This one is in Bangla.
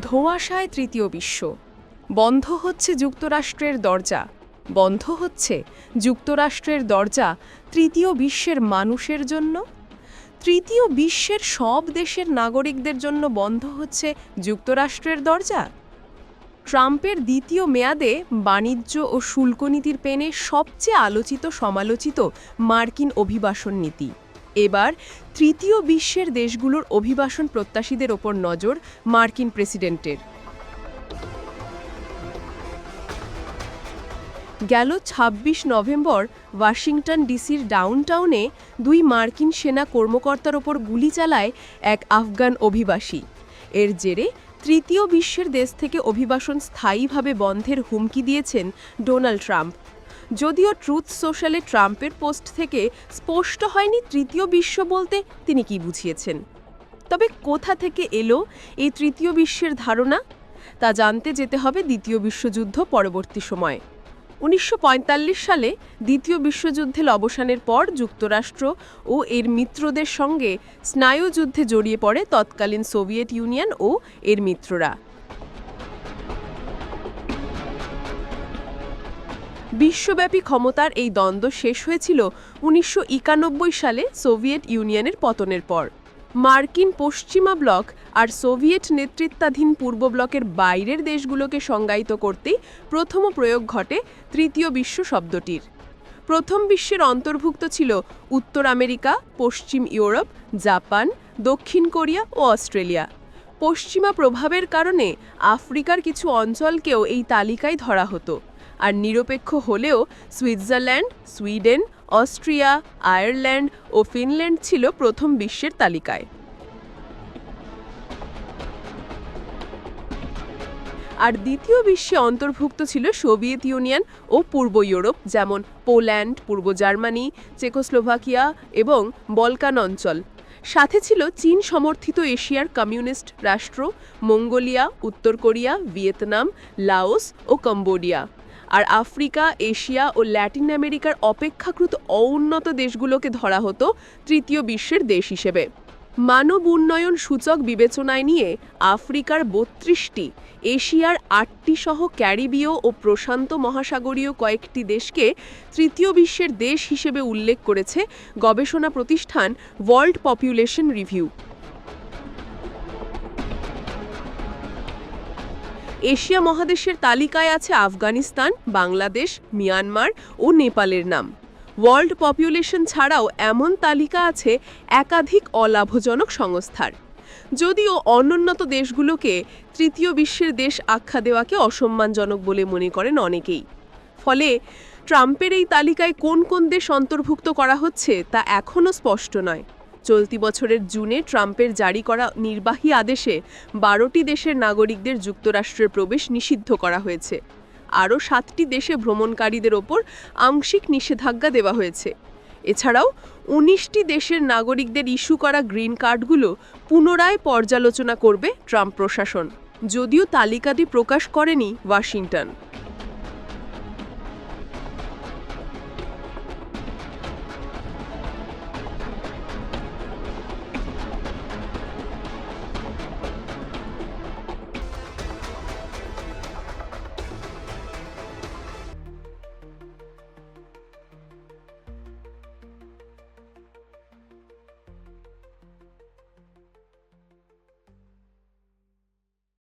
ধোঁয়াশায় তৃতীয় বিশ্ব। বন্ধ হচ্ছে যুক্তরাষ্ট্রের দরজা। বন্ধ হচ্ছে যুক্তরাষ্ট্রের দরজা তৃতীয় বিশ্বের মানুষের জন্য? তৃতীয় বিশ্বের সব দেশের নাগরিকদের জন্য বন্ধ হচ্ছে যুক্তরাষ্ট্রের দরজা? ট্রাম্পের দ্বিতীয় মেয়াদে বাণিজ্য ও শুল্ক নীতির পেনে সবচেয়ে আলোচিত সমালোচিত মার্কিন অভিবাসন নীতি। এবার তৃতীয় বিশ্বের দেশগুলোর অভিবাসন প্রত্যাশীদের ওপর নজর মার্কিন প্রেসিডেন্টের। গেল ২৬ নভেম্বর ওয়াশিংটন ডিসির ডাউনটাউনে দুই মার্কিন সেনা কর্মকর্তার ওপর গুলি চালায় এক আফগান অভিবাসী। এর জেরে তৃতীয় বিশ্বের দেশ থেকে অভিবাসন স্থায়ীভাবে বন্ধের হুমকি দিয়েছেন ডোনাল্ড ট্রাম্প। যদিও ট্রুথ সোশ্যালে ট্রাম্পের পোস্ট থেকে স্পষ্ট হয়নি তৃতীয় বিশ্ব বলতে তিনি কি বুঝিয়েছেন। তবে কোথা থেকে এলো এই তৃতীয় বিশ্বের ধারণা? তা জানতে যেতে হবে দ্বিতীয় বিশ্বযুদ্ধ পরবর্তী সময়ে। উনিশশো পঁয়তাল্লিশ সালে দ্বিতীয় বিশ্বযুদ্ধের অবসানের পর যুক্তরাষ্ট্র ও এর মিত্রদের সঙ্গে স্নায়ুযুদ্ধে জড়িয়ে পড়ে তৎকালীন সোভিয়েত ইউনিয়ন ও এর মিত্ররা। বিশ্বব্যাপী ক্ষমতার এই দ্বন্দ্ব শেষ হয়েছিল উনিশশো একানব্বই সালে সোভিয়েত ইউনিয়নের পতনের পর। মার্কিন পশ্চিমা ব্লক আর সোভিয়েট নেতৃত্বাধীন পূর্ব ব্লকের বাইরের দেশগুলোকে সংজ্ঞায়িত করতেই প্রথম প্রয়োগ ঘটে তৃতীয় বিশ্ব শব্দটির। প্রথম বিশ্বের অন্তর্ভুক্ত ছিল উত্তর আমেরিকা, পশ্চিম ইউরোপ, জাপান, দক্ষিণ কোরিয়া ও অস্ট্রেলিয়া। পশ্চিমা প্রভাবের কারণে আফ্রিকার কিছু অঞ্চলকেও এই তালিকায় ধরা হতো। আর নিরপেক্ষ হলেও সুইজারল্যান্ড সুইডেন, অস্ট্রিয়া, আয়ারল্যান্ড ও ফিনল্যান্ড ছিল প্রথম বিশ্বের তালিকায়। আর দ্বিতীয় বিশ্বে অন্তর্ভুক্ত ছিল সোভিয়েত ইউনিয়ন ও পূর্ব ইউরোপ, যেমন পোল্যান্ড, পূর্ব জার্মানি, চেকোস্লোভাকিয়া এবং বলকান অঞ্চল। সাথে ছিল চীন সমর্থিত এশিয়ার কমিউনিস্ট রাষ্ট্র, মঙ্গোলিয়া, উত্তর কোরিয়া, ভিয়েতনাম, লাওস ও কম্বোডিয়া। আর আফ্রিকা, এশিয়া ও ল্যাটিন আমেরিকার অপেক্ষাকৃত অউন্নত দেশগুলোকে ধরা হতো তৃতীয় বিশ্বের দেশ হিসেবে। মানব উন্নয়ন সূচক বিবেচনায় নিয়ে আফ্রিকার বত্রিশটি, এশিয়ার আটটি সহ ক্যারিবীয় ও প্রশান্ত মহাসাগরীয় কয়েকটি দেশকে তৃতীয় বিশ্বের দেশ হিসেবে উল্লেখ করেছে গবেষণা প্রতিষ্ঠান ওয়ার্ল্ড পপুলেশন রিভিউ। এশিয়া মহাদেশের তালিকায় আছে আফগানিস্তান, বাংলাদেশ, মিয়ানমার ও নেপালের নাম। ওয়ার্ল্ড পপুলেশন ছাড়াও এমন তালিকা আছে একাধিক অলাভজনক সংস্থার। যদিও অনুন্নত দেশগুলোকে তৃতীয় বিশ্বের দেশ আখ্যা দেওয়াকে অসম্মানজনক বলে মনে করেন অনেকেই। ফলে ট্রাম্পের এই তালিকায় কোন কোন দেশ অন্তর্ভুক্ত করা হচ্ছে তা এখনও স্পষ্ট নয়। চলতি বছরের জুনে ট্রাম্পের জারি করা নির্বাহী আদেশে বারোটি দেশের নাগরিকদের যুক্তরাষ্ট্রের প্রবেশ নিষিদ্ধ করা হয়েছে। আরও সাতটি দেশে ভ্রমণকারীদের ওপর আংশিক নিষেধাজ্ঞা দেওয়া হয়েছে। এছাড়াও উনিশটি দেশের নাগরিকদের ইস্যু করা গ্রিন কার্ডগুলো পুনরায় পর্যালোচনা করবে ট্রাম্প প্রশাসন। যদিও তালিকাটি প্রকাশ করেনি ওয়াশিংটন।